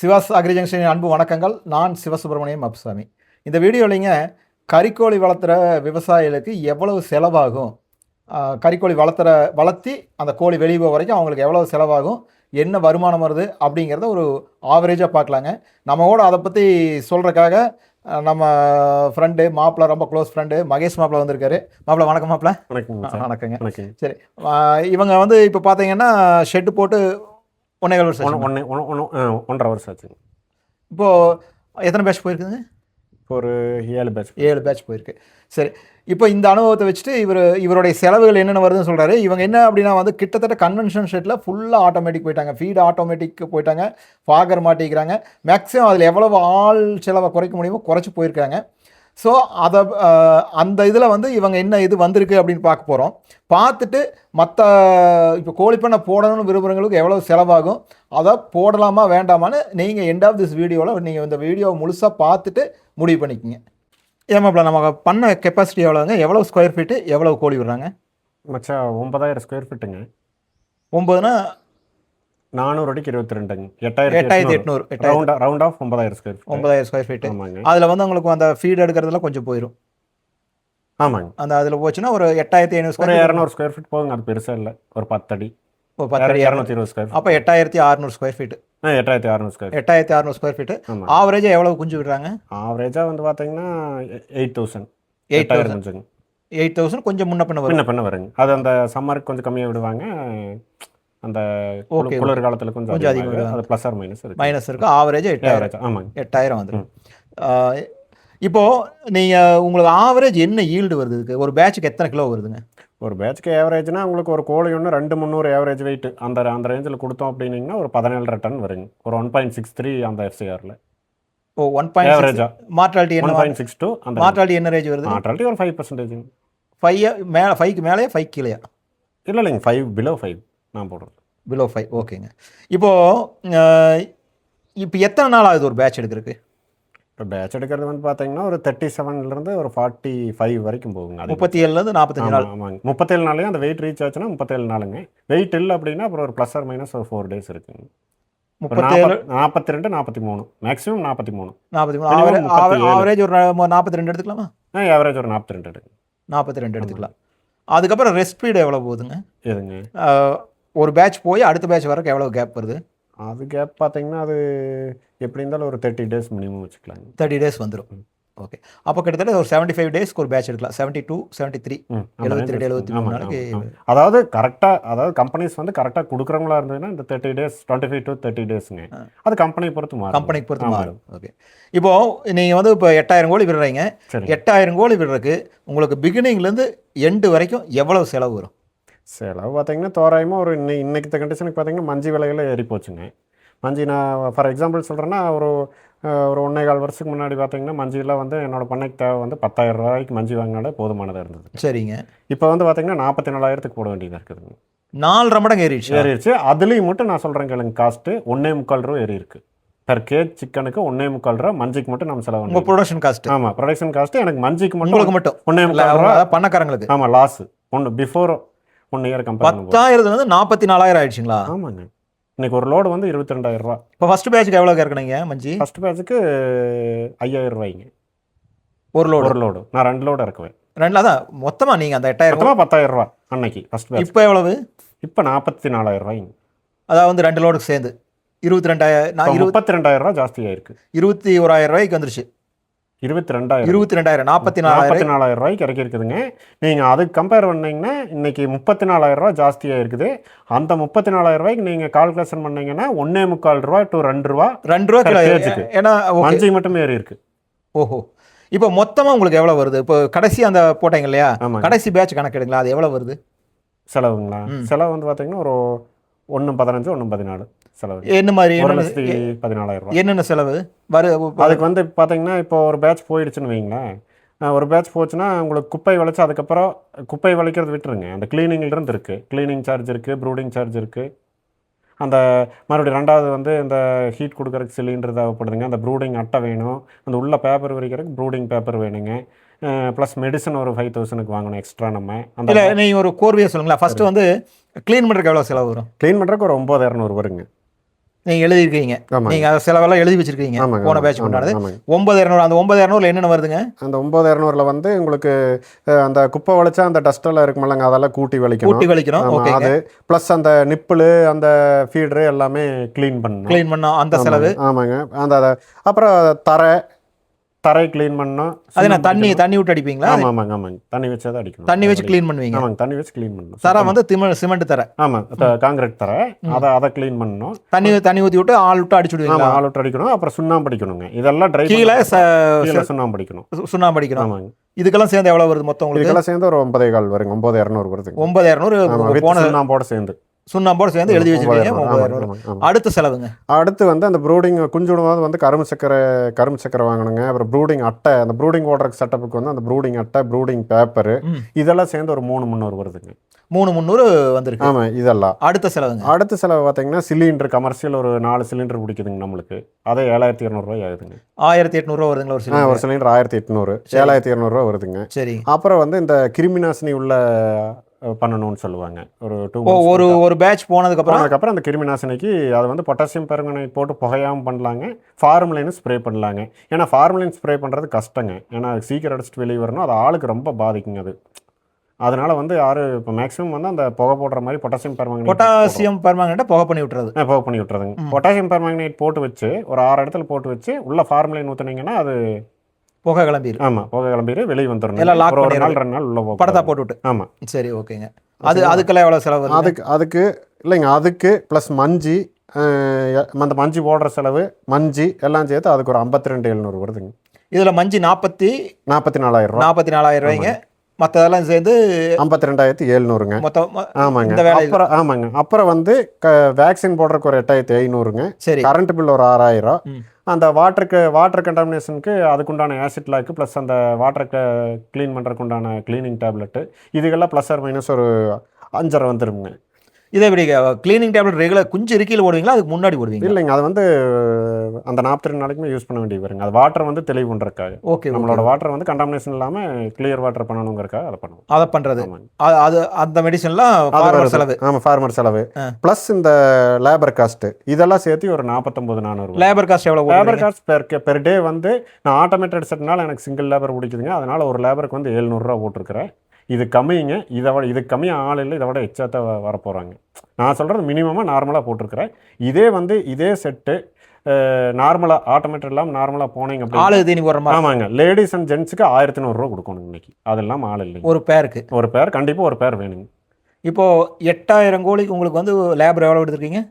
Siva's agri ஜங்ஷனின் அன்பு வணக்கங்கள். நான் சிவசுப்பிரமணியம் அப்சாமி. இந்த வீடியோலிங்க கறிக்கோழி வளர்த்துற விவசாயிகளுக்கு எவ்வளவு செலவாகும்? கறிக்கோழி வளர்த்துற வளர்த்தி அந்த கோழி வெளியே போக வரைக்கும் அவங்களுக்கு எவ்வளவு செலவாகும்? என்ன வருமானம் வருது? அப்படிங்கிறத ஒரு ஆவரேஜாக பார்க்கலாங்க. நம்ம கூட அதை பற்றி சொல்கிறக்காக நம்ம ஃப்ரெண்டு மாப்பிள்ளை ரொம்ப க்ளோஸ் ஃப்ரெண்டு மகேஷ் மாப்பிள்ளை வந்திருக்காரு. மாப்பிள்ளை வணக்கம் மாப்பிள்ளை. வணக்கங்க சார் வணக்கங்க. சரி இவங்க வந்து இப்போ பார்த்தீங்கன்னா ஷெட்டு போட்டு ஒன்றே வருஷம் ஒன்று ஒன்றரை வருஷம் ஆச்சுங்க. இப்போது எத்தனை பேட்ச் போயிருக்குங்க இப்போ ஒரு ஏழு பேட்ச் ஏழு பேட்ச் போயிருக்கு. சரி இப்போ இந்த அனுபவத்தை வச்சுட்டு இவர் இவருடைய செலவுகள் என்னென்ன வருதுன்னு சொல்கிறாரு இவங்க என்ன அப்படின்னா வந்து கிட்டத்தட்ட கன்வென்ஷன் ஷெட்டில் ஃபுல்லாக ஆட்டோமேட்டிக் போயிட்டாங்க. ஃபீட் ஆட்டோமேட்டிக் போயிட்டாங்க. ஃபாகர் மாட்டிக்கிறாங்க. மேக்ஸிமம் அதில் எவ்வளவு ஆள் செலவை குறைக்க முடியுமோ குறைச்சி போயிருக்காங்க ஸோ அதை அந்த இதில் வந்து இவங்க என்ன இது வந்திருக்கு அப்படின்னு பார்க்க போகிறோம் பார்த்துட்டு மற்ற இப்போ கோழிப்பண்ணை போடணும்னு விரும்புகிறவங்களுக்கு எவ்வளோ செலவாகும்? அதை போடலாமா வேண்டாமான்னு நீங்கள் எண்ட் ஆஃப் திஸ் வீடியோவில் நீங்கள் இந்த வீடியோவை முழுசாக பார்த்துட்டு முடிவு பண்ணிக்கோங்க. ஏமாப்பில் நம்ம பண்ண கெப்பாசிட்டி எவ்வளோங்க எவ்வளோ ஸ்கொயர் ஃபீட்டு எவ்வளோ கோழி விடுறாங்க? மச்சான் ஒன்பதாயிரம் ஸ்கொயர் ஃபீட்டுங்க ஒம்பதுனா நானூறு அடிக்கு இருபத்தி ரெண்டுங்க. எட்டாயிரத்தி எட்டாயிரத்தி எட்நூறு. ரவுண்ட் ரவுண்ட் ஆஃப் ஒன்பதாயிரம் ஸ்கொயர் ஃபீட் ஒன்பதாயிரம் ஸ்கொயர் ஆமாங்க. அதில் வந்து உங்களுக்கு அந்த ஃபீட் எடுக்கிறதுலாம் கொஞ்சம் போயிடும் ஆமாங்க. அந்த அதில் போச்சுன்னா ஒரு எட்டாயிரத்தி ஐநூறு ஸ்கொயர் இரநூறு ஸ்கொயர் ஃபீட் போகுங்க அது பெருசாக இல்லை. ஒரு பத்தடி. ஒரு பத்து இரநூத்தி இருபது ஸ்கொயர் அப்போ எட்டாயிரத்தி அறநூறு ஸ்கொயர் ஃபீட்டு ஆ எட்டாயிரத்தி அறநூறு ஸ்கொயர் எட்டாயிரத்தி அறநூறு ஸ்கொயர் ஆமாம் ஆவரேஜாக எவ்வளோ குஞ்சு விடுறாங்க? ஆவரேஜாக வந்து பார்த்தீங்கன்னா எயிட் தௌசண்ட். எயிட் எட்டாயிரம் தௌசண்ட் கொஞ்சங்க. எயிட் தௌசண்ட் கொஞ்சம் முன்ன பின்ன வரும். பின்ன பின்ன வருங்க. அது அந்த சம்மருக்கு கொஞ்சம் கம்மியாக விடுவாங்க. அந்த குளிர் காலத்தில் கொஞ்சம் கொஞ்சம் அதிகமா அதிகமாக அது ப்ளஸ் ஆர் மைனஸ் இருக்கு. மைனஸ் இருக்கு. ஆவரேஜாக எட்டாயிரம் ஆவரேஜ் ஆமாங்க. எட்டாயிரம் வந்துடும் இப்போது நீங்கள் உங்களுக்கு ஆவரேஜ் என்ன ஈல்டு வருது ஒரு பேட்சுக்கு எத்தனை கிலோ வருதுங்க? ஒரு பேட்ச்க்கு ஏவரேஜ்னா உங்களுக்கு ஒரு கோழி ஒன்று ரெண்டு முந்நூறு ஏவரேஜ் வெயிட் அந்த அந்த ரேஞ்சில் கொடுத்தோம் அப்படின்னீங்கன்னா ஒரு பதினேழு டன் வருங்க. ஒரு ஒன் பாயிண்ட் சிக்ஸ் த்ரீ அந்த எஃப்சிஆரில் ஓ ஒன் பாயிண்ட் ஏவரேஜா மார்டாலிட்டி ஒன் என்ன பாயிண்ட் சிக்ஸ் டூ அந்த மார்டாலிட்டி என்ன ரேஞ்ச் வருது? ஆல்ரெடி ஒரு ஃபைவ் பர்சன்டேஜ் ஃபைவ் மேலே ஃபைவ்க்கு மேலே ஃபைவ் கீழேயா? இல்லை இல்லைங்க. ஃபைவ் பிலோ ஃபைவ் நான் போடுறது. பிலோ ஃபைவ் ஓகேங்க இப்போது இப்போ எத்தனை நாள் ஆகுது ஒரு பேட்ச் எடுக்கிறதுக்கு? இப்போ பேட்ச் எடுக்கிறது வந்து பார்த்தீங்கன்னா ஒரு தேர்ட்டி செவன்லேருந்து ஒரு ஃபார்ட்டி ஃபைவ் வரைக்கும் போகுங்க முப்பத்தி ஏழுலேருந்து நாற்பத்தஞ்சு நாள். ஆமாங்க. முப்பத்தேழு நாளையும் அந்த வெயிட் ரீச் ஆச்சுன்னா முப்பத்தேழு நாளுங்க. வெயிட் இல்லை அப்படின்னா அப்புறம் ஒரு ப்ளஸ் ஆர் மைனஸ் ஒரு ஃபோர் டேஸ் இருக்குங்க. முப்பத்தேழு நாற்பத்தி ரெண்டு நாற்பத்தி மூணு மேக்ஸிமம் நாற்பத்தி மூணு நாற்பத்தி மூணு ஆவரேஜ். ஆவரேஜ் ஒரு நாற்பத்தி ரெண்டு எடுத்துக்கலாமா? ஏவரேஜ் ஒரு நாற்பத்தி ரெண்டு எடுங்க. நாற்பத்தி ரெண்டு எடுத்துக்கலாம். அதுக்கப்புறம் ரெஸ்ட் பீரியட் எவ்வளோ போகுதுங்க? எதுங்க? ஒரு பேட்ச் போய் அடுத்த பேட்ச் வரைக்கும் எவ்வளோ கேப் வருது? அது கேப் பார்த்தீங்கன்னா அது எப்படி இருந்தாலும் ஒரு தேர்ட்டி டேஸ் மினிமம் வச்சுக்கலாங்க. தேர்ட்டி டேஸ் வந்துடும் ஓகே அப்போ கிட்டத்தட்ட ஒரு செவன்ட்டி ஃபைவ் டேஸ்க்கு ஒரு பேட்ச் எடுக்கலாம். செவன்ட்டி டூ செவன்ட்டி த்ரீ எழுபத்தி ரெண்டு எழுபத்தி மூணு நாளைக்கு. அதாவது கரெக்டாக அதாவது கம்பெனிஸ் வந்து கரெக்டாக கொடுக்குறவங்களா இருந்ததுன்னா இந்த thirty days twenty five to thirty டேஸ்ங்க அது கம்பெனி பொறுத்து மாறும். கம்பெனிக்கு பொறுத்து. மாறும். ஓகே இப்போது நீங்கள் வந்து இப்போ எட்டாயிரம் கோழி விடுறீங்க. எட்டாயிரம் கோழி விடுறதுக்கு உங்களுக்கு பிகினிங்லேருந்து எண்டு வரைக்கும் எவ்வளவு செலவு வரும்? செலவு பார்த்தீங்கன்னா தோராயமாக ஒரு இன்னை இன்னைக்கு கண்டிஷனுக்கு பார்த்தீங்கன்னா மஞ்சி விலைகள் ஏறி போச்சுங்க மஞ்சி நான் ஃபார் எக்ஸாம்பிள் சொல்கிறேன்னா ஒரு ஒரு ஒன்றே கால் வருஷத்துக்கு முன்னாடி பார்த்தீங்கன்னா மஞ்சியில் வந்து என்னோட பண்ணைக்கு தேவை வந்து பத்தாயிரம் ரூபாய்க்கு மஞ்சி வாங்கினாலே போதுமானதாக இருந்தது. சரிங்க. இப்போ வந்து பார்த்தீங்கன்னா நாற்பத்தி நாலாயிரத்துக்கு போட வேண்டியதாக இருக்குதுங்க. நாலரை மடங்கு ஏறிடுச்சு? ஏறிடுச்சு. அதுலேயும் மட்டும் நான் சொல்கிறேன் கேளுங்க காஸ்ட்டு ஒன்றே முக்கால் ரூபா ஏறி இருக்கு. பெர் கேஜ் சிக்கனுக்கு ஒன்றே முக்கால் ரூபா மஞ்சிக்கு மட்டும் நம்ம செலவு உங்கள் ப்ரொடக்ஷன் காஸ்ட் ஆமாம் ப்ரொடக்ஷன் காஸ்ட்டு எனக்கு மஞ்சிக்கு மட்டும் உங்களுக்கு மட்டும். ஒன்றே முக்கால் ரூபா. அதாவது பணக்காரங்களுக்கு ஆமாம் லாஸ் ஒன்று பிஃபோர் ஒன் இயர் கம்பேர் பண்ணும்போது. பத்தாயிரத்துலேருந்து நாற்பத்தி நாலாயிரம் ஆயிடுச்சுங்களா? ஆமாங்க. இன்னைக்கு ஒரு லோடு வந்து இருபத்தி ரெண்டாயிரம் ரூபா. இப்போ ஃபர்ஸ்ட் பேட்சுக்கு எவ்வளோ கேட்கணுங்க மஞ்சி? ஃபர்ஸ்ட் பேட்சுக்கு ஐயாயிரம் ரூபாய்ங்க. ஒரு லோடு ஒரு லோடு நான் ரெண்டு லோடு இறக்குவேன். ரெண்டு அதான் மொத்தமாக நீங்கள் அந்த எட்டாயிரம் மொத்தமாக பத்தாயிரம் ரூபா அன்னைக்கு ஃபர்ஸ்ட் பேட்ச் இப்போ எவ்வளவு? இப்போ நாற்பத்தி நாலாயிரம் ரூபாய்ங்க. அதாவது வந்து ரெண்டு லோடுக்கு சேர்ந்து. இருபத்தி ரெண்டாயிரம் நான் இப்போ இருபது முப்பத்தி ரெண்டாயிரம் ரூபா ஜாஸ்தி ஆயிருக்கு இருபத்தி ஓராயிரம் ரூபாய்க்கு வந்துருச்சு. இருபத்தி ரெண்டாயிரம் இருபத்தி ரெண்டாயிரம் நாற்பத்தி நாலாயிரம் நாற்பத்தி நாலாயிரம் ரூபாய்க்கு இறக்கி இருக்குதுங்க நீங்கள் அதுக்கு கம்பேர் பண்ணீங்கன்னா இன்னைக்கு முப்பத்தி நாலாயிரம் ரூபா ஜாஸ்தியாக இருக்குது. அந்த முப்பத்தி நாலாயிரம் ரூபாய்க்கு நீங்கள் கால்குலேஷன் பண்ணீங்கன்னா ஒன்றே முக்கால் ரூபா டு ரெண்டு ரூபா ரெண்டு ரூபா கிலோ. பேஜுக்கு. ஏன்னா ஓகே. மஞ்சி மட்டுமே ஏறி இருக்கு. ஓஹோ. இப்போ மொத்தமாக உங்களுக்கு எவ்வளோ வருது? இப்போ கடைசி அந்த போட்டீங்க இல்லையா? கடைசி பேட்ச் கணக்கெடுங்களா? அது எவ்வளோ வருது? செலவுங்களா. செலவு வந்து பார்த்தீங்கன்னா ஒரு ஒன்று பதினஞ்சு ஒன்று பதினாலு. செலவு. என்ன மாதிரி? ஒரு லட்சத்தி பதினாலாயிரம் என்னென்ன செலவு? வரு அதுக்கு வந்து பார்த்தீங்கன்னா இப்போ ஒரு பேட்ச் போயிடுச்சுன்னு வைங்களேன். ஒரு பேட்ச் போச்சுன்னா உங்களுக்கு குப்பை விளைச்சு அதுக்கப்புறம் குப்பை விளைக்கிறது விட்டுருங்க. அந்த இருந்து இருக்குது க்ளீனிங் சார்ஜ் இருக்குது ப்ரூடிங் சார்ஜ் இருக்குது அந்த மறுபடியும் ரெண்டாவது வந்து இந்த ஹீட் கொடுக்கறதுக்கு சிலிண்டர் தேவைப்படுதுங்க. அந்த ப்ரூடிங் அட்டை வேணும். அந்த உள்ள பேப்பர் விரிக்கிறதுக்கு ப்ரூடிங் பேப்பர் வேணுங்க. ப்ளஸ் மெடிசன் ஒரு ஃபைவ் தௌசண்ட்க்கு வாங்கணும் எக்ஸ்ட்ரா நம்ம. அந்த நீங்கள் ஒரு கோர்வையாக சொல்லுங்களா ஃபர்ஸ்ட் வந்து க்ளீன் பண்ணுறதுக்கு எவ்வளோ செலவு வரும்? க்ளீன் பண்ணுறதுக்கு ஒரு ஒம்பது இரநூறு வருங்க. நீங்க எழுதிருக்கீங்க ஆமாங்க. நீங்க அதை செலவெல்லாம் எழுதி வச்சிருக்கீங்க. போன பேட்ச் கொண்டாடுது ஒன்பது இரநூறு அந்த ஒன்பது இரநூறுல என்னென்ன வருதுங்க? அந்த ஒம்பது இரநூறுல வந்து உங்களுக்கு அந்த குப்பை வளைச்சா அந்த டஸ்ட் எல்லாம் இருக்குமில்லங்க அதெல்லாம் கூட்டி வலிக்கணும். கூட்டி வலிக்கணும். அது ப்ளஸ் அந்த நிப்பிள் அந்த ஃபீடரு எல்லாமே க்ளீன் பண்ணணும். க்ளீன் பண்ணோம் அந்த செலவு. ஆமாங்க, அந்த அப்புறம் தரை தரை க்ளீன் பண்ணணும் அது நான் தண்ணி தண்ணி விட்டு அடிப்பீங்களா? ஆமாம் ஆமாங்க ஆமாங்க தண்ணி வச்சு தான் அடிக்கணும். தண்ணி வச்சு க்ளீன் பண்ணுவீங்க. ஆமாங்க தண்ணி வச்சு க்ளீன் பண்ணணும் தர வந்து திம சிமெண்ட் தர. ஆமாம் காங்கிரீட் தரை. அதை அதை க்ளீன் பண்ணணும் தண்ணி தண்ணி ஊற்றி விட்டு ஆள் விட்டு அடிச்சு விடுவீங்களா? ஆமாம் ஆள் விட்டு அடிக்கணும். அப்புறம் சுண்ணாம்பு அடிக்கணுங்க. இதெல்லாம் ட்ரை கீழே சுண்ணாம்பு அடிக்கணும். சுண்ணாம்பு அடிக்கணும். ஆமாங்க. இதுக்கெல்லாம் சேர்ந்து எவ்வளவு வருது மொத்தம் உங்களுக்கு? இதுக்கெல்லாம் சேர்ந்து ஒரு ஒன்பதே கால் வருங்க. ஒன்பது இரநூறு வருதுங்க. ஒன்பது இரநூறு போன சுண்ணாம்போட சேர்ந்து. சுண்ணாம்போடு சேர்ந்து எழுதி வச்சிருக்கீங்க. அடுத்த செலவுங்க. அடுத்து வந்து அந்த ப்ரூடிங் குஞ்சு விடும்போது வந்து கரும்பு சக்கரை கரும்பு சக்கரை வாங்கணுங்க. அப்புறம் ப்ரூடிங் அட்டை அந்த ப்ரூடிங் ஓடுற செட்டப்புக்கு வந்து அந்த ப்ரூடிங் அட்டை ப்ரூடிங் பேப்பரு. இதெல்லாம் சேர்ந்து ஒரு மூணு முந்நூறு வருதுங்க. மூணு முந்நூறு வந்திருக்கு. ஆமாம் இதெல்லாம். அடுத்த செலவுங்க. அடுத்த செலவு பார்த்தீங்கன்னா சிலிண்டர் கமர்ஷியல் ஒரு நாலு சிலிண்டர் பிடிக்குதுங்க நம்மளுக்கு. அதே ஏழாயிரத்தி இரநூறுவாய் ஆகுதுங்க ஆயிரத்தி எட்நூறுவா வருதுங்களா ஒரு ஆ, ஒரு சிலிண்டர்? சிலிண்டர் ஆயிரத்தி எட்நூறு ஏழாயிரத்தி இரநூறுவா வருதுங்க. சரி. அப்புறம் வந்து இந்த கிருமி நாசினி உள்ள பண்ணணும்னு சொல்லுவாங்க. ஒரு டூ ஒரு ஒரு பேட்ச் போனதுக்கு அப்புறம்? அதுக்கப்புறம் அந்த கிருமி நாசினிக்கு அது வந்து பொட்டாசியம் பெர்மனேட் போட்டு புகையாமல் பண்ணலாங்க. ஃபார்முலைனும் ஸ்ப்ரே பண்ணலாங்க. ஏன்னா ஃபார்முலைன் ஸ்ப்ரே பண்ணுறது கஷ்டங்க. ஏன்னா அது சீக்கிரம் அடிச்சுட்டு வெளியே வரணும். அது ஆளுக்கு ரொம்ப பாதிக்குங்க அது. அதனால வந்து யாரு இப்போ மேக்ஸிமம் வந்து அந்த புகை போடுற மாதிரி பொட்டாசியம் பெர்மனேட் பொட்டாசியம் பெர்மனண்ட்டை புகை பண்ணி விட்டுறது. புகை பண்ணி விட்டுறதுங்க. பொட்டாசியம் பெர்மனேட் போட்டு வச்சு ஒரு ஆறு இடத்துல போட்டு வச்சு உள்ள ஃபார்முலைன் ஊற்றுனீங்கன்னா அது புகை கிளம்பிடு ஆமாம் புகை கிளம்பிடு வெளியே வந்துடணும் எல்லாம் lock ஒரு நாள். ரெண்டு நாள் உள்ள படத்தா போட்டு விட்டு ஆமாம் சரி ஓகேங்க. அது அதுக்கெல்லாம் எவ்வளவு செலவு அதுக்கு அதுக்கு இல்லைங்க அதுக்கு ப்ளஸ் மஞ்சி அந்த மஞ்சி போடுற செலவு மஞ்சி எல்லாம் சேர்த்து அதுக்கு ஒரு ஐம்பத்தி ரெண்டு எழுநூறு வருதுங்க. இதுல மஞ்சி நாற்பத்தி நாற்பத்தி நாலாயிரம் நாற்பத்தி நாலாயிரம் ரூபாய்ங்க மற்றதெல்லாம் சேர்ந்து ஐம்பத்தி ரெண்டாயிரத்தி எழுநூறுங்க. மொத்தம் ஆமாங்க. அப்புறம் ஆமாங்க. அப்புறம் வந்து வேக்சின் போடுறதுக்கு ஒரு எட்டாயிரத்தி ஐநூறுங்க. சரி. கரண்ட் பில் ஒரு ஆறாயிரம். அந்த வாட்டருக்கு வாட்டர் கண்டாமினேஷனுக்கு அதுக்குண்டான ஆசிட் லாக்கு ப்ளஸ் அந்த வாட்டருக்கு க்ளீன் பண்ணுறதுக்கு உண்டான க்ளீனிங் டேப்லெட்டு இதுக்கெல்லாம் ப்ளஸ் ஆர் மைனஸ் ஒரு அஞ்சரை வந்துருங்க. இதை எப்படி க்ளீனிங் டேப்லெட் ரெகுலர் குஞ்சு இருக்கையில் போடுவீங்களா? அதுக்கு முன்னாடி போடுவீங்க இல்லைங்க அது வந்து அந்த நாற்பத்தி நாளைக்குமே யூஸ் பண்ண வேண்டிய வருங்க அது வாட்டர் வந்து தெளிவு பண்ணுறதுக்காக ஓகே நம்மளோட வாட்டர் வந்து கண்டாமினேஷன் இல்லாமல் கிளியர் வாட்டர் பண்ணணுங்கிறக்காக அதை பண்ணுவோம். அதை ஆமாங்க. அது- அது அந்த மெடிசன்லாம் ஃபார்மர். செலவு. ஆமா ஃபார்மர் செலவு. ப்ளஸ் இந்த லேபர் காஸ்ட் இதெல்லாம் சேர்த்து ஒரு நாற்பத்தொம்பது நானூறு லேபர் காஸ்ட் எவ்வளவு labour? Cost per per day வந்து நான் ஆட்டோமேட்டட் செட்னால எனக்கு சிங்கிள் லேபர் பிடிக்குதுங்க. அதனால ஒரு லேபருக்கு வந்து எழுநூறுரூவா போட்டிருக்கிறேன். இது கம்மிங்க இதை விட இது கம்மியாக ஆள் இல்லை இதை விட எச்சாத்த வர போகிறாங்க நான் சொல்கிறது மினிமமாக நார்மலாக போட்டிருக்கிறேன். இதே வந்து இதே செட்டு நார்மலாக ஆட்டோமேட்டட் இல்லாமல் நார்மலாக போனீங்க அப்படி ஆளு தீனி போடுற மாதிரி. ஆமாங்க. லேடிஸ் அண்ட் ஜென்ஸுக்கு ஆயிரத்தி நூறுரூவா கொடுக்கணும் இன்னைக்கு. அதெல்லாம் ஆள் இல்லைங்க. ஒரு பேருக்கு ஒரு பேர் கண்டிப்பாக ஒரு பேர் வேணுங்க. இப்போ எட்டாயிரம் கோழிக்கு உங்களுக்கு வந்து லேபர் எவ்வளவு எடுத்திருக்கீங்க?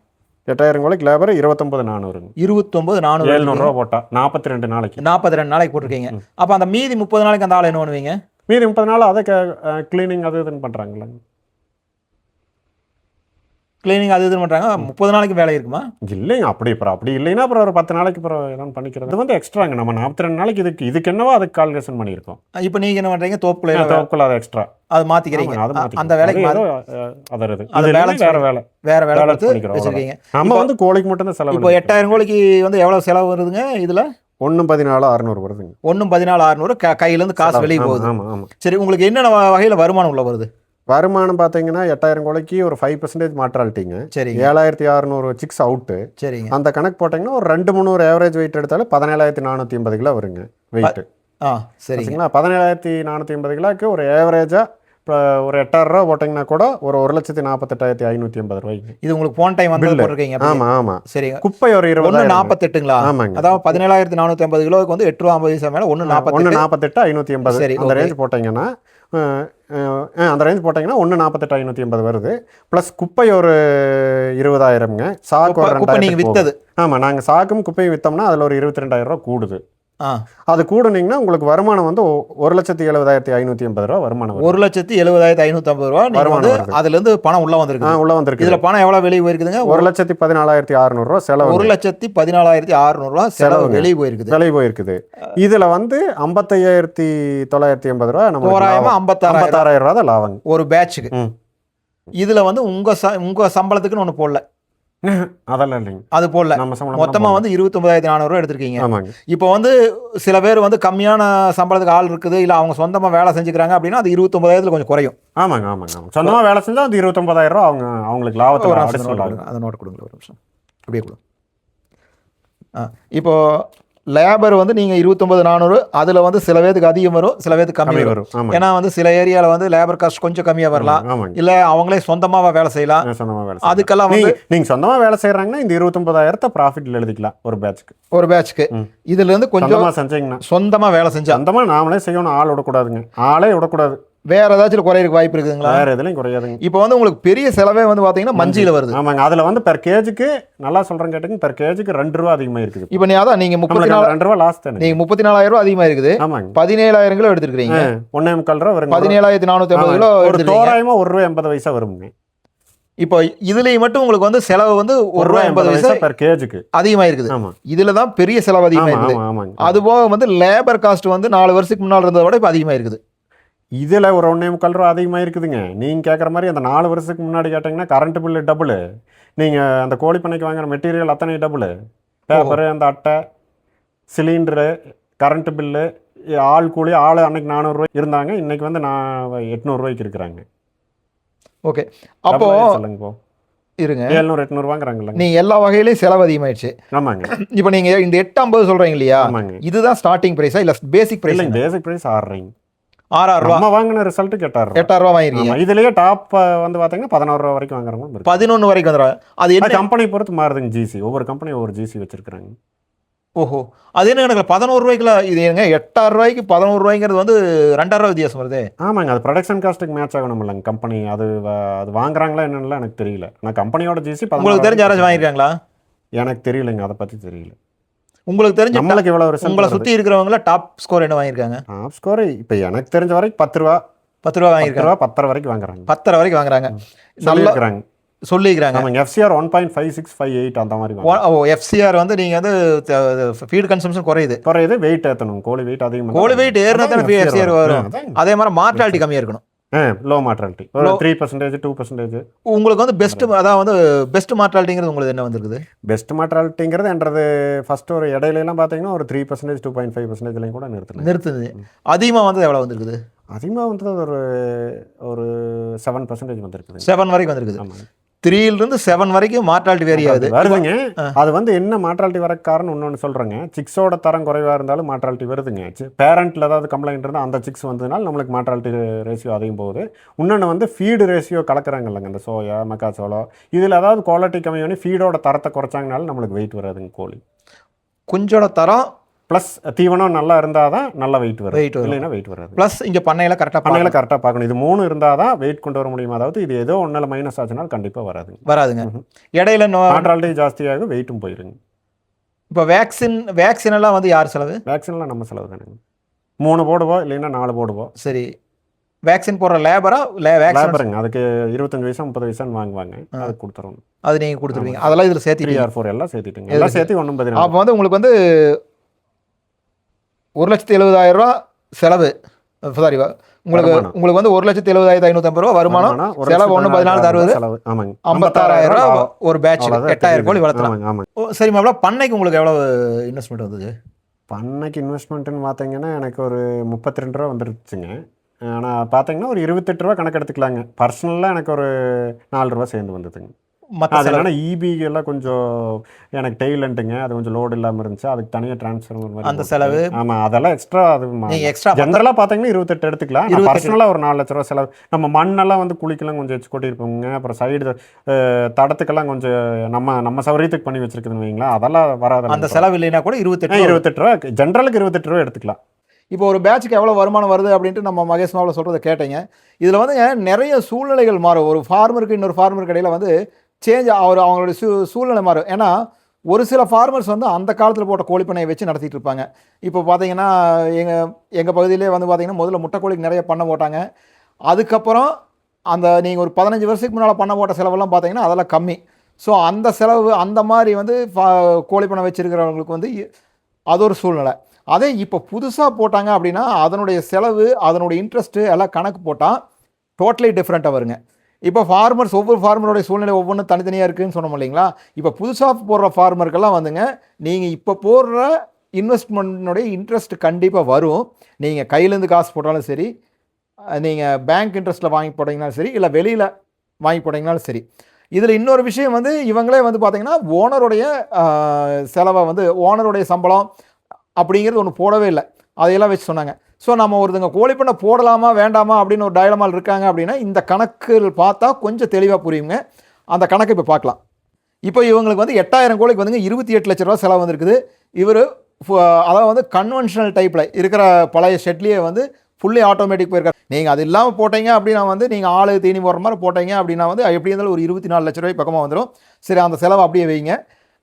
எட்டாயிரம் கோழிக்கு லேபர் இருபத்தொம்பது நானூறுங்க. இருபத்தொன்பது நானூறு எழுநூறுவா போட்டா நாற்பத்தி ரெண்டு நாளைக்கு. நாற்பத்தி ரெண்டு நாளைக்கு போட்டிருக்கீங்க. அப்ப அந்த மீதி முப்பது நாளைக்கு அந்த ஆள் என்ன பண்ணுவீங்க? மீதி முப்பது நாள் அதை க்ளீனிங் அது இதுன்னு பண்ணுறாங்களே கிளீனிங் அது இதுன்னு பண்றாங்க. முப்பது நாளைக்கு வேலை இருக்குமா? இல்லைங்க அப்படி அப்புறம் அப்படி இல்லைன்னா அப்புறம் ஒரு பத்து நாளைக்கு அப்புறம் எதாவது பண்ணிக்கிறது. இது வந்து எக்ஸ்ட்ராங்க நம்ம நாற்பத்தி ரெண்டு நாளைக்கு இதுக்கு இதுக்கு என்னவோ அதுக்கு கால்குலேஷன் பண்ணியிருக்கோம். இப்போ நீங்க என்ன பண்றீங்க? தோப்புக்குள்ள தோப்புக்குள்ள அது எக்ஸ்ட்ரா அது மாத்திக்கிறீங்க. அது அந்த வேலைக்கு மாத்தி அதறது. அது அது balance வேற வேலை. வேற வேலை வச்சிருக்கீங்க. நம்ம வந்து கோழிக்கு மட்டும் தான் இப்போ செலவு எட்டாயிரம் கோழிக்கு வந்து எவ்வளவு செலவு வருதுங்க இதுல? ஒன்று பதினாலு அறுநூறு வருதுங்க. ஒன்றும் பதினாலு அறுநூறு க கையில இருந்து காசு வெளியே போகுது. ஆமா ஆமா. சரி உங்களுக்கு என்னென்ன வகையில வருமானம் உள்ள வருது? வருமானம் பார்த்தீங்கன்னா எட்டாயிரம் கோழிக்கு ஒரு ஃபைவ் பர்சன்டேஜ் மாற்றாலிட்டிங்க சரிங்க. ஏழாயிரத்தி அறுநூறு சிக்ஸ் அவுட்டு சரிங்க. அந்த கணக்கு போட்டிங்கன்னா ஒரு ரெண்டு முந்நூறு ஆவரேஜ் வெயிட் எடுத்தாலும் பதினேழாயிரத்தி நானூற்றி ஐம்பது கிலோ வருங்க வெயிட் ஆ சரிங்க. சரிங்களா? பதினேழாயிரத்தி நானூற்றி ஐம்பது கிலோக்கு ஒரு ஏவரேஜாக இப்போ ஒரு எட்டாயிரம் ரூபா போட்டிங்கன்னா கூட ஒரு ஒரு லட்சத்தி நாற்பத்தெட்டாயிரத்தி ஐநூற்றி ஐம்பது ரூபாய்க்கு. இது உங்களுக்கு போன டைம் வந்து. போட்டிருக்கீங்க. ஆமாம் ஆமாம் சரிங்க குப்பை ஒரு இருபது நாற்பத்தெட்டுங்களா? ஆமாங்க. அதாவது பதினேழாயிரத்தி நானூற்றி ஐம்பது கிலோவுக்கு வந்து எட்டு ரூபா ஐம்பது பைசா மேலே ஒன்று ஒன்று நாற்பத்தெட்டு ஐநூற்றி எண்பது. சரி, அந்த. ரேஞ்ச் போட்டிங்கன்னா அந்த ரேஞ்ச் போட்டிங்கன்னா ஒன்று நாற்பத்தெட்டு ஐநூற்றி எண்பது வருது. ப்ளஸ் குப்பை ஒரு இருபதாயிரம்ங்க. சாக்கு ஒரு ரெண்டாயிரம் வித்தது. ஆமாம் நாங்கள் சாக்கும் குப்பையும் விற்றோம்னா அதில் ஒரு இருபத்தி ரெண்டாயிரம் ரூபா கூடுது. அது கூடுனீங்கன்னா உங்களுக்கு வருமானம் வந்து ஒரு லட்சத்தி எழுபதாயிரத்தி ஐநூற்றி எண்பது ரூபா வருமானம் வரும். ஒரு லட்சத்தி எழுபதாயிரத்தி ஐநூற்றி ஐம்பது ரூபா வருமானம் வந்து வருது. அதுல இருந்து பணம் உள்ள வந்திருக்கு உள்ள வந்திருக்கு இதுல பணம் எவ்வளவு வெளியே போயிருக்குதுங்க? ஒரு லட்சத்தி பதினாலாயிரத்தி அறுநூறுவா செலவு ஒரு லட்சத்தி பதினாலாயிரத்தி அறுநூறுவா செலவு. வெளியே போயிருக்குது. விலை போயிருக்குது. இதுல வந்து ஐம்பத்தையாயிரத்தி தொள்ளாயிரத்தி எண்பது ரூபா நம்ம தோராயமா ஐம்பத்தாறாயிரம் ரூபா. தான் லாபங்க. ஒரு பேட்சுக்கு. இதுல வந்து உங்க ச உங்க சம்பளத்துக்குன்னு ஒண்ணு போடல. அதெல்லாம் இல்லைங்க. அது போடல நம்ம சம்பளம் மொத்தமா வந்து இருபத்தொன்பதாயிரத்தி நானூறுவா எடுத்திருக்கீங்க. ஆமாங்க. இப்போ வந்து சில பேர் வந்து கம்மியான சம்பளத்துக்கு ஆள் இருக்குது இல்ல அவங்க சொந்தமா வேலை செஞ்சுக்கிறாங்க அப்படின்னா அது இருபத்தொன்பதாயிரத்துல கொஞ்சம் குறையும். ஆமாங்க ஆமாங்க ஆமாங்க. சொந்தமா வேலை செஞ்சா அது இருபத்தொன்பதாயிரம் ரூபா அவங்க அவங்களுக்கு லாபத்தில் ஒரு அதை நோட் கொடுங்க ஒரு நிமிஷம். அப்படியே கொடுங்க ஆ இப்போ லேபர் வந்து நீங்கள் இருபத்தொம்பது நானூறு அதில் வந்து சில பேருக்கு அதிகம் வரும் சில பேருக்கு கம்மி வரும். ஏன்னா வந்து சில ஏரியாவில் வந்து லேபர் காஸ்ட் கொஞ்சம் கம்மியாக வரலாம். இல்லை அவங்களே சொந்தமாக வேலை செய்யலாம். நான் சொந்தமா வேலை செய்யலாம். அதுக்கெல்லாம் வந்து நீங்க நீங்க சொந்தமா வேலை செய்யறாங்கன்னா இந்த இருபத்தொன்பதாயிரத்தை ப்ராஃபிட்ல எழுதிக்கலாம் ஒரு பேட்ச்க்கு ஒரு பேட்ச்க்கு ம். இதுல இருந்து கொஞ்சம் சொந்தமா செஞ்சீங்கன்னா. சொந்தமாக வேலை செஞ்சா. சொந்தமா நாமளே செய்யணும் ஆள் விடக்கூடாதுங்க. ஆளே விடக்கூடாது. வேற ஏதாச்சும் குறையிறதுக்கு வாய்ப்பு இருக்குதுங்களா? வேற எதுலையும் குறையாதுங்க. இப்போ வந்து உங்களுக்கு பெரிய செலவே வந்து பார்த்தீங்கன்னா மஞ்சியில் வருது. ஆமாங்க. அதுல வந்து பெர் கேஜுக்கு நல்லா சொல்றேன் கேட்டுங்க பெர் கேஜுக்கு ரெண்டு ரூபா அதிகமா இருக்குது இப்போ. நீ அதான் நீங்கள் முப்பத்தி நாலு ரெண்டு ரூபா லாஸ் தானே நீங்கள் முப்பத்தி நாலாயிரம் ரூபா அதிகமாக இருக்குது. ஆமாங்க. பதினேழாயிரம் கிலோ எடுத்துருக்கீங்க ஒன்னே முக்கால் ரூபா வருங்க. பதினேழாயிரத்தி நானூற்றி ஐம்பது கிலோ. ஒரு எடுத்துருக்கீங்க. தோராயமா ஒரு ரூபா எண்பது பைசா வருங்க. இப்போ இதுலேயும் மட்டும் உங்களுக்கு வந்து செலவு வந்து ஒரு ரூபா எண்பது பைசா பெர் கேஜுக்கு அதிகமாக இருக்குது. ஆமா. இதில் தான் பெரிய செலவு அதிகமாக இருக்குது. அது போக வந்து லேபர் காஸ்ட் வந்து நாலு வருஷத்துக்கு முன்னால் இருந்ததை விட இப்போ அதிகமாக இருக்குது. இதுல ஒரு ஒன்னே முக்கால் ரூபா அதிகமா இருக்குதுங்க. நீங்க கேட்குற மாதிரி அந்த நாலு வருஷத்துக்கு முன்னாடி கேட்டீங்கன்னா கரண்ட் பில்லு டபுள் நீங்க அந்த கோழி பண்ணைக்கு வாங்குற மெட்டீரியல் அத்தனை டபுள் பேப்பரு அந்த அட்டை சிலிண்டரு கரண்ட் பில்லு ஆள் கூலி ஆள் அன்னைக்கு நானூறுரூவா இருந்தாங்க. இன்னைக்கு வந்து நான் எட்நூறுரூவாய்க்கு இருக்கிறாங்க. ஓகே. அப்போ இப்போ இருங்க. ஏழ்நூறு எட்நூறுவாங்கிறாங்கல்ல நீ எல்லா வகையிலையும் செலவு அதிகமாயிடுச்சு. ஆமாங்க. இப்போ நீங்கள் இந்த எட்டு ஐம்பது சொல்கிறீங்க இல்லையா? ஆமாங்க. இதுதான் ஸ்டார்டிங் ப்ரைஸா இல்லை பேசிக் ப்ரைஸ் பேசிக் ப்ரைஸ் ஆறுறீங்க ஆறாயிரம் ரூபா. வாங்கின ரிசல்ட்டுக்கு எட்டாயிரம் எட்டாயிரம் ரூபா வாங்கிருக்கீங்க. இதுலயே டாப் வந்து பாத்தீங்கன்னா பதினோரு ரூபா வரைக்கும் வாங்குறவங்களும் இருக்கு. பதினொன்று வரைக்கும் வந்துடும் அது என்ன? கம்பெனி பொறுத்து மாறுதுங்க ஜிசி ஒவ்வொரு கம்பெனி ஒவ்வொரு ஜிசி வச்சிருக்காங்க ஓஹோ. அது என்ன கணக்கில்? பதினோரு ரூபாய்க்குல இது ஏங்க எட்டாயிரம் ரூபாய்க்கு பதினோரு ரூபாய்ங்கிறது வந்து ரெண்டாயிரம் ரூபாய் வித்தியாசம் வருது. ஆமாங்க அது ப்ரொடக்ஷன் காஸ்ட்டுக்கு மேட்ச் ஆகணும் இல்லைங்க கம்பெனி அது அது வாங்குறாங்களா என்னன்னு எனக்கு தெரியல. நான் கம்பெனியோட ஜிசி உங்களுக்கு தெரிஞ்ச யாராச்சும் வாங்கியிருக்காங்களா? எனக்கு தெரியலைங்க அதை பத்தி தெரியல. உங்களுக்கு தெரிஞ்ச நம்மளுக்கு இவ்வளவு ரிசல்ட் உங்களை சுற்றி இருக்கிறவங்கள டாப் ஸ்கோர் என்ன வாங்கியிருக்காங்க? டாப் ஸ்கோர் இப்போ எனக்கு தெரிஞ்ச வரைக்கும் பத்து ரூபா பத்து ரூபா வாங்கியிருக்காங்க. பத்தரை வரைக்கும் வாங்குறாங்க. பத்தரை வரைக்கும் வாங்குறாங்க. இருக்கிறாங்க சொல்லிக்கிறாங்க ஆமாங்க FCR one point five six five eight அந்த மாதிரி. ஓ எஃப்சிஆர் வந்து நீங்கள் வந்து ஃபீட் கன்சம்ஷன் குறையுது. குறையுது வெயிட் ஏற்றணும் கோழி வெயிட் அதிகமாக கோழி weight ஏறினா தானே FCR வரும். அதே மாதிரி மார்டாலிட்டி கம்மியாக இருக்கணும். Low mortality three percentage two percentage உங்களுக்கு வந்து பெஸ்ட் அதான் வந்து பெஸ்ட் மார்டாலிட்டிங்கிறது உங்களுக்கு என்ன வந்திருக்குது? பெஸ்ட் மார்டாலிட்டிங்கிறது என்றது ஃபர்ஸ்ட் ஒரு இடையிலலாம் பார்த்தீங்கன்னா ஒரு three percentage two point five பர்சன்டேஜ்லையும் கூட நிறுத்தினேன் நிறுத்துது. அதிகமாக வந்து எவ்வளோ வந்திருக்குது? அதிகமாக வந்து ஒரு ஒரு செவன் பர்சன்டேஜ் வந்திருக்குது. செவன் வரைக்கும் வந்திருக்குது. த்ரீலேருந்து செவன் வரைக்கும் மார்டாலிட்டி வேரி ஆகுது. வருதுங்க. அது வந்து என்ன மார்டாலிட்டி வர காரணம் இன்னொன்று சொல்கிறேங்க சிக்ஸோட தரம் குறைவாக இருந்தாலும் மார்டாலிட்டி வருதுங்க. பேரண்ட்டில் ஏதாவது கம்ப்ளைண்ட் இருந்தால் அந்த சிக்ஸ் வந்ததுனால நம்மளுக்கு மார்டாலிட்டி ரேஷியோ அதிகம் போகுது. இன்னொன்று வந்து ஃபீடு ரேஷியோ கலக்குறாங்க இல்லைங்க இந்த சோயா மக்காச்சோளம். இதில் ஏதாவது குவாலிட்டி கம்மி பண்ணி ஃபீடோட தரத்தை குறைச்சாங்கனால நம்மளுக்கு வெயிட் வராதுங்க கோழி. குஞ்சோட தரம் ப்ளஸ் தீவனம் நல்லா இருந்தால் தான் நல்ல வெயிட் வரும். வரும். இல்லைன்னா வெயிட் வராது. ப்ளஸ் இங்கே பண்ணையில் கரெக்டாக பண்ணையில கரெக்டாக பார்க்கணும். இது மூணு இருந்தால் தான் வெயிட் கொண்டு வர முடியும்? அதாவது இது ஏதோ ஒன்றில் மைனஸ் ஆச்சுன்னா கண்டிப்பாக வராதுங்க. வராதுங்க. இடையில நோ மார்டாலிட்டி ஜாஸ்தியாகும் வெயிட்டும் போயிருங்க. இப்போ வேக்சின் வேக்சின் எல்லாம் வந்து யார் செலவு? வேக்சின்லாம் நம்ம செலவு தானுங்க. மூணு போடுவோம் இல்லைன்னா நாலு போடுவோம். சரி. வேக்சின் போடுற லேபரா லே லேபருங்க அதுக்கு இருபத்தஞ்சு வயசா முப்பது வயசான்னு வாங்குவாங்க. அது கொடுத்துருவோம் அது நீங்கள் கொடுத்துருவீங்க. அதெல்லாம் இதில் த்ரீ சேர்த்து ஆர் ஃபோர் எல்லாம் சேர்த்துட்டுங்க. எல்லாம் சேர்த்து ஒன்றும் பதினாறு அப்போ வந்து உங்களுக்கு வந்து ஒரு லட்சத்தி எழுபதாயிரம் ரூபா செலவு. சாரி உங்களுக்கு. உங்களுக்கு வந்து ஒரு லட்சத்தி எழுபதாயிரத்தி ஐநூற்றம்பது ரூபா வருமானம். செலவு ஒன்று பதினாலு அறுபது செலவு. ஆமாங்க. ஐம்பத்தாறாயிரம் ரூபா. ஒரு பேட்ச் எட்டாயிரம் கோழி. வளர்த்தலாம். ஆமாங்க ஆமாங்க. ஓ சரி மாப்பிள பண்ணைக்கு உங்களுக்கு எவ்வளோ இன்வெஸ்ட்மெண்ட் வந்தது? பண்ணைக்கு இன்வெஸ்ட்மெண்ட்டுன்னு பார்த்தீங்கன்னா எனக்கு ஒரு முப்பத்தி ரெண்டு ரூபா வந்துருச்சுங்க. ஆனால் பார்த்தீங்கன்னா ஒரு இருபத்தெட்டு ரூபா கணக்கு எடுத்துக்கலாங்க பர்சனலாக எனக்கு ஒரு நாலு ரூபா சேர்ந்து வந்ததுங்க. மற்ற அது செலவு என்னன்னா இபி எல்லாம் கொஞ்சம் எனக்கு டெய்லண்ட்டுங்க அது கொஞ்சம் லோடு இல்லாமல் இருந்துச்சு. அதுக்கு தனியாக ட்ரான்ஸ்ஃபர் மாதிரி அந்த செலவு? ஆமாம் அதெல்லாம் எக்ஸ்ட்ரா அது எக்ஸ்ட்ரா ஜென்ரலாக பார்த்தீங்கன்னா இருபத்தெட்டு எடுத்துக்கலாம். 28 பர்சனலாக ஒரு நாலு லட்ச ரூபா செலவு. நம்ம மண்ணெல்லாம் வந்து குளிக்கெல்லாம் கொஞ்சம் வச்சு கொட்டியிருப்போங்க அப்புறம் சைடு தடத்துக்கெல்லாம் கொஞ்சம் நம்ம நம்ம சௌரியத்துக்கு பண்ணி வச்சிருக்குதுன்னு வைங்களேன். அதெல்லாம் வராது அந்த செலவு இல்லைன்னா கூட இருபத்தெட்டு ரூபா. இருபத்தெட்டு ரூபா ஜென்ரலுக்கு இருபத்தெட்டு ரூபா எடுத்துக்கலாம். இப்போ ஒரு பேட்சுக்கு எவ்வளோ வருமானம் வருது அப்படின்ட்டு நம்ம மகேஷ் மாவில் சொல்கிறத கேட்டீங்க. இதில் வந்து நிறைய சூழ்நிலைகள் மாறும். ஒரு ஃபார்மருக்கு இன்னொரு ஃபார்மருக்கு இடையில வந்து சேஞ்ச் அவர் அவங்களுடைய சூ சூழ்நிலை மாறும். ஏன்னா ஒரு சில ஃபார்மர்ஸ் வந்து அந்த காலத்தில் போட்ட கோழி பண்ணையை வச்சு நடத்திட்டு இருப்பாங்க. இப்போ பார்த்தீங்கன்னா எங்கள் எங்கள் பகுதியிலே வந்து பார்த்திங்கன்னா முதல்ல முட்டை கோழிக்கு நிறைய பண்ண போட்டாங்க. அதுக்கப்புறம் அந்த நீங்கள் ஒரு பதினஞ்சு வருஷத்துக்கு முன்னால் பண்ண போட்ட செலவெல்லாம் பார்த்தீங்கன்னா அதெல்லாம் கம்மி. ஸோ அந்த செலவு அந்த மாதிரி வந்து ஃபா- கோழி வச்சுருக்கிறவங்களுக்கு வந்து அது ஒரு சூழ்நிலை. அதே இப்போ புதுசாக போட்டாங்க அப்படின்னா அதனுடைய செலவு அதனுடைய இன்ட்ரெஸ்ட்டு எல்லாம் கணக்கு போட்டால் டோட்டலி டிஃப்ரெண்ட்டாக வருங்க. இப்போ ஃபார்மர்ஸ் ஒவ்வொரு ஃபார்மருடைய சூழ்நிலை ஒவ்வொன்றும் தனித்தனியாக இருக்குன்னு சொன்னோம் இல்லைங்களா? இப்போ புதுசாக போடுற ஃபார்மருக்கெல்லாம் வந்துங்க நீங்கள் இப்போ போடுற இன்வெஸ்ட்மெண்ட்னுடைய இன்ட்ரெஸ்ட் கண்டிப்பாக வரும். நீங்கள் கையிலேருந்து காசு போட்டாலும் சரி நீங்கள் பேங்க் இன்ட்ரெஸ்ட்டில் வாங்கி போட்டிங்கனாலும் சரி இல்லை வெளியில் வாங்கி போட்டிங்கனாலும் சரி. இதில் இன்னொரு விஷயம் வந்து இவங்களே வந்து பார்த்தீங்கன்னா ஓனருடைய செலவை வந்து ஓனருடைய சம்பளம் அப்படிங்கிறது ஒன்று போடவே இல்லை. அதையெல்லாம் வச்சு சொன்னாங்க. ஸோ நம்ம ஒருத்தங்க கோழி பண்ணை போடலாமா வேண்டாமா அப்படின்னு ஒரு டயலமால் இருக்காங்க அப்படின்னா இந்த கணக்கு பார்த்தா கொஞ்சம் தெளிவாக புரியுங்க. அந்த கணக்கு இப்போ பார்க்கலாம். இப்போ இவங்களுக்கு வந்து எட்டாயிரம் கோழிக்கு வந்துங்க இருபத்தி எட்டு லட்ச ரூபா செலவு வந்திருக்குது. இவர் அதாவது வந்து கன்வென்ஷனல் டைப்பில் இருக்கிற பழைய ஷெட்லேயே வந்து ஃபுல்லி ஆட்டோமேட்டிக் போயிருக்காரு. நீங்கள் அது இல்லாமல் போட்டீங்க அப்படின்னா வந்து நீங்கள் ஆளு தீனி போடுற மாதிரி போட்டீங்க அப்படின்னா வந்து எப்படி இருந்தாலும் ஒரு இருபத்தி நாலு லட்ச ரூபாய் பக்கமாக வந்துடும் சரி அந்த செலவை அப்படியே வைங்க.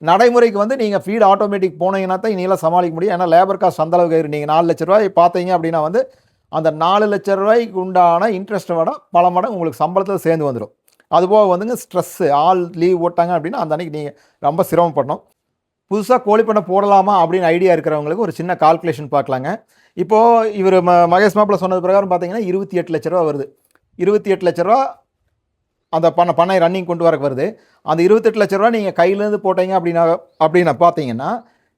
நடைமுறைக்கு வந்து நீங்கள் ஃபீட் ஆட்டோமேட்டிக் போனீங்கன்னா தான் இனியெல்லாம் சமாளிக்க முடியும். ஏன்னா லேபர் காஸ்ட் அந்த அளவுக்கு நீங்கள் நாலு லட்ச ரூபாய் பார்த்தீங்க அப்படின்னா வந்து அந்த நாலு லட்ச ரூபாய்க்கு உண்டான இன்ட்ரெஸ்ட்டை விட பல மடங்கு உங்களுக்கு சம்பளத்தில் சேர்ந்து வந்துடும் அதுபோக வந்துங்க ஸ்ட்ரெஸ்ஸு ஆள் லீவ் ஓட்டாங்க அப்படின்னா அந்த அன்றைக்கி நீங்கள் ரொம்ப சிரமப்படணும். புதுசாக கோழி பண்ணை போடலாமா அப்படின்னு ஐடியா இருக்கிறவங்களுக்கு ஒரு சின்ன கால்குலேஷன் பார்க்கலாங்க. இப்போது இவர் ம மகேஷ் மாப்பிள்ள சொன்னது பிரகாரம் பார்த்தீங்கன்னா இருபத்தி எட்டு லட்ச ரூபா வருது. இருபத்தி எட்டு லட்ச ரூபா அந்த பண்ணை பண்ணை ரன்னிங் கொண்டு வரக்கு வருது. அந்த இருபத்தெட்டு லட்ச ரூபா நீங்கள் கையிலேருந்து போட்டீங்க அப்படின்னா அப்படின்னு பார்த்தீங்கன்னா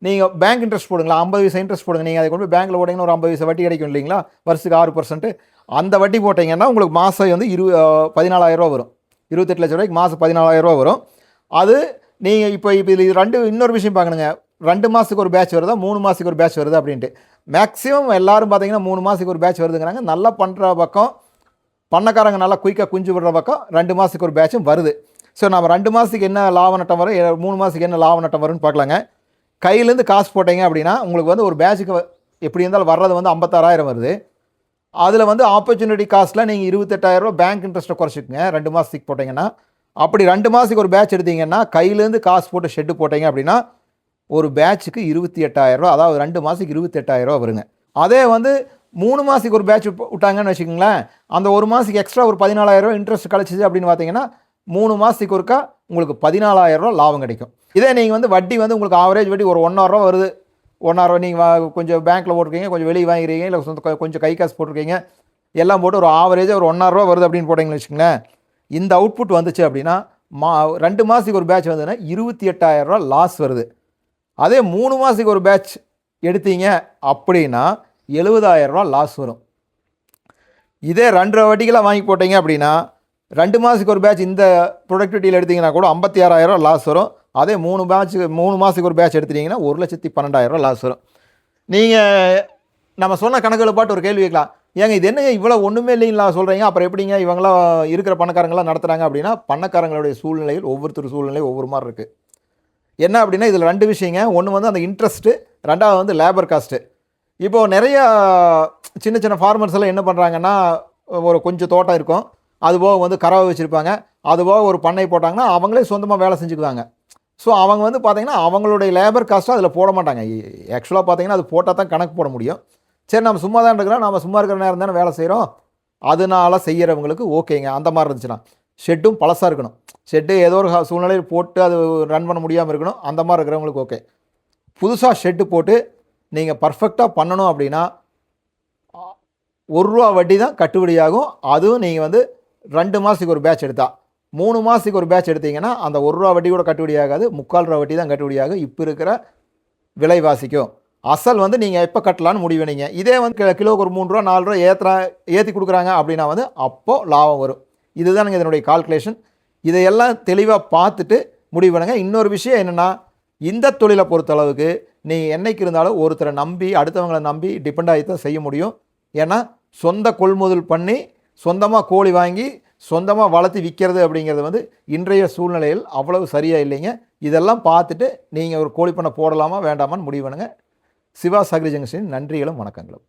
நீங்கள் பேங்க் இன்ட்ரெஸ்ட் போடுங்களா ஐம்பது வயசு இன்ட்ரெஸ்ட் போடுங்க. நீங்கள் அதை கொண்டு போய் பேங்க்கில் போட்டிங்கன்னா ஒரு ஐம்பது வயசு வட்டி கிடைக்கும் இல்லைங்களா? வருஷத்துக்கு ஆறு பர்சன்ட் அந்த வட்டி போட்டிங்கன்னா உங்களுக்கு மாதம் வந்து இரு பதினாலாயிரரூவா வரும். இருபத்தெட்டு லட்ச ரூபாய்க்கு மாதம் பதினாலாயிரரூவா வரும். அது நீங்கள் இப்போ இப்போ இது ரெண்டு இன்னொரு விஷயம் பார்க்கணுங்க ரெண்டு மாதத்துக்கு ஒரு பேட்ச் வருதா மூணு மாதத்துக்கு ஒரு பேட்ச் வருது அப்படின்ட்டு. மேக்ஸிமம் எல்லோரும் பார்த்தீங்கன்னா மூணு மாதத்துக்கு ஒரு பேட்ச் வருதுங்கிறாங்க. நல்லா பண்ணுற பக்கம் பண்ணக்காரங்க நல்லா குயிக்காக குஞ்சு விடுற பக்கம் ரெண்டு மாதத்துக்கு ஒரு பேட்சும் வருது. ஸோ நம்ம ரெண்டு மாதத்துக்கு என்ன லாப நட்டம் வரும்? மூணு மாதத்துக்கு என்ன லாப நட்டம் வரும்னு பார்க்கலாங்க. கையிலேருந்து காசு போட்டீங்க அப்படின்னா உங்களுக்கு வந்து ஒரு பேட்சுக்கு எப்படி இருந்தாலும் வர்றது வந்து ஐம்பத்தாறாயிரம் வருது. அதில் வந்து ஆப்பர்ச்சுனிட்டி காஸ்ட்டில் நீங்கள் இருபத்தெட்டாயிரரூபா பேங்க் இன்ட்ரெஸ்ட்டை குறைச்சிக்கங்க ரெண்டு மாதத்துக்கு போட்டிங்கன்னா. அப்படி ரெண்டு மாதத்துக்கு ஒரு பேட்ச் எடுத்தீங்கன்னா கையிலேருந்து காசு போட்டு ஷெட்டு போட்டிங்க அப்படின்னா ஒரு பேட்சுக்கு இருபத்தி எட்டாயிரரூவா அதாவது ரெண்டு மாதத்துக்கு இருபத்தெட்டாயிரரூவா வருங்க. அதே வந்து மூணு மாதத்துக்கு ஒரு பேட்ச் விட்டாங்கன்னு வச்சுக்கோங்களேன். அந்த ஒரு மாதத்துக்கு எக்ஸ்ட்ரா ஒரு பதினாலாயிரரூவா இன்ட்ரெஸ்ட் கிடச்சிது அப்படின்னு பார்த்தீங்கன்னா மூணு மாதத்துக்கு ஒருக்கா உங்களுக்கு பதினாலாயிரரூவா லாபம் கிடைக்கும். இதே நீங்கள் வந்து வட்டி வந்து உங்களுக்கு ஆவரேஜ் வட்டி ஒரு ஒன்றாயிரரூவா வருது. ஒன்றாயிரரூவா நீங்கள் கொஞ்சம் பேங்க்கில் போட்டிருக்கீங்க கொஞ்சம் வெளியே வாங்கிறீங்க இல்லை சொந்த கொஞ்சம் கை காசு போட்டிருக்கீங்க எல்லாம் போட்டு ஒரு ஆவரேஜாக ஒரு ஒன்றாயிரரூவா வருது அப்படின்னு போட்டிங்கன்னு வச்சுக்கோங்களேன். இந்த அவுட்புட் வந்துச்சு அப்படின்னா மா ரெண்டு மாதத்துக்கு ஒரு பேட்ச் வந்ததுன்னா இருபத்தி எட்டாயிரரூவா லாஸ் வருது. அதே மூணு மாதத்துக்கு ஒரு பேட்ச் எடுத்தீங்க அப்படின்னா எழுபதாயிரரூவா லாஸ் வரும். இதே ரெண்டரை வட்டிக்கெல்லாம் வாங்கி போட்டீங்க அப்படின்னா ரெண்டு மாதத்துக்கு ஒரு பேட்ச் இந்த ப்ரொடக்டிவிட்டியில் எடுத்தீங்கன்னா கூட ஐம்பத்தி ஆறாயிரரூவா லாஸ் வரும். அதே மூணு பேட்ச் மூணு மாதத்துக்கு ஒரு பேட்ச் எடுத்துட்டீங்கன்னா ஒரு லட்சத்தி பன்னெண்டாயிரம் லாஸ் வரும். நீங்கள் நம்ம சொன்ன கணக்குகளை பாட்டு ஒரு கேள்வி கேட்கலாம். ஏங்க இது என்னங்க இவ்வளோ ஒன்றுமே இல்லைங்களா சொல்கிறீங்க அப்புறம் எப்படிங்க இவங்களாம் இருக்கிற பணக்காரங்களாம் நடத்துகிறாங்க அப்படின்னா பணக்காரங்களுடைய சூழ்நிலையில் ஒவ்வொருத்தர் சூழ்நிலை ஒவ்வொரு மாதிரி இருக்குது என்ன அப்படின்னா இதில் ரெண்டு விஷயங்க. ஒன்று வந்து அந்த இன்ட்ரெஸ்ட்டு ரெண்டாவது வந்து லேபர் காஸ்ட்டு இப்போது நிறையா சின்ன சின்ன ஃபார்மர்ஸ் எல்லாம் என்ன பண்ணுறாங்கன்னா ஒரு கொஞ்சம் தோட்டம் இருக்கும். அதுபோக வந்து கறவை வச்சுருப்பாங்க. அதுபோக ஒரு பண்ணை போட்டாங்கன்னா அவங்களே சொந்தமாக வேலை செஞ்சுக்குவாங்க. ஸோ அவங்க வந்து பார்த்திங்கன்னா அவங்களுடைய லேபர் காஸ்ட்டு அதில் போட மாட்டாங்க. ஆக்சுவலாக பார்த்தீங்கன்னா அது போட்டால் தான் கணக்கு போட முடியும். சரி நம்ம சும்மா தான் இருக்கிறோம். நம்ம சும்மா இருக்கிற நேரம் தானே வேலை செய்கிறோம் அதனால செய்கிறவங்களுக்கு ஓகேங்க அந்த மாதிரி இருந்துச்சுன்னா ஷெட்டும் பழசாக இருக்கணும். ஷெட்டு ஏதோ ஒரு சூழ்நிலையில் போட்டு அது ரன் பண்ண முடியாமல் இருக்கணும். அந்த மாதிரி இருக்கிறவங்களுக்கு ஓகே புதுசாக ஷெட்டு போட்டு நீங்கள் பர்ஃபெக்டாக பண்ணணும் அப்படின்னா ஒரு ரூபா வட்டி தான் கட்டுப்படியாகும் அதுவும் நீங்கள் வந்து ரெண்டு மாதத்துக்கு ஒரு பேட்ச் எடுத்தா. மூணு மாதத்துக்கு ஒரு பேட்ச் எடுத்தீங்கன்னா அந்த ஒரு ரூபா வட்டி கூட கட்டுப்படி ஆகாது முக்கால் ரூபா வட்டி தான் கட்டுப்படியாகும் இப்போ இருக்கிற விலைவாசிக்கும். அசல் வந்து நீங்கள் எப்போ கட்டலான்னு முடிவு இதே வந்து கிலோவுக்கு ஒரு மூணு ரூபா நாலு ரூபா ஏற்றுறா ஏற்றி கொடுக்குறாங்க அப்படின்னா வந்து அப்போது லாபம் வரும். இதுதானுங்க இதனுடைய கால்குலேஷன் இதையெல்லாம் தெளிவாக பார்த்துட்டு முடிவு பண்ணுங்க. இன்னொரு விஷயம் என்னென்னா இந்த தொழிலை பொறுத்தளவுக்கு நீங்கள் என்னைக்கு இருந்தாலும் ஒருத்தரை நம்பி அடுத்தவங்களை நம்பி டிபெண்ட் ஆகி தான் செய்ய முடியும். ஏன்னா சொந்த கொள்முதல் பண்ணி சொந்தமாக கோழி வாங்கி சொந்தமாக வளர்த்து விற்கிறது அப்படிங்கிறது வந்து இன்றைய சூழ்நிலையில் அவ்வளவு சரியாக இல்லைங்க. இதெல்லாம் பார்த்துட்டு நீங்கள் ஒரு கோழி பண்ணை போடலாமா வேண்டாமான்னு முடிவு பண்ணுங்கள் சிவா சக்ரி ஜங்ஷன் நன்றிகளும் வணக்கங்களும்.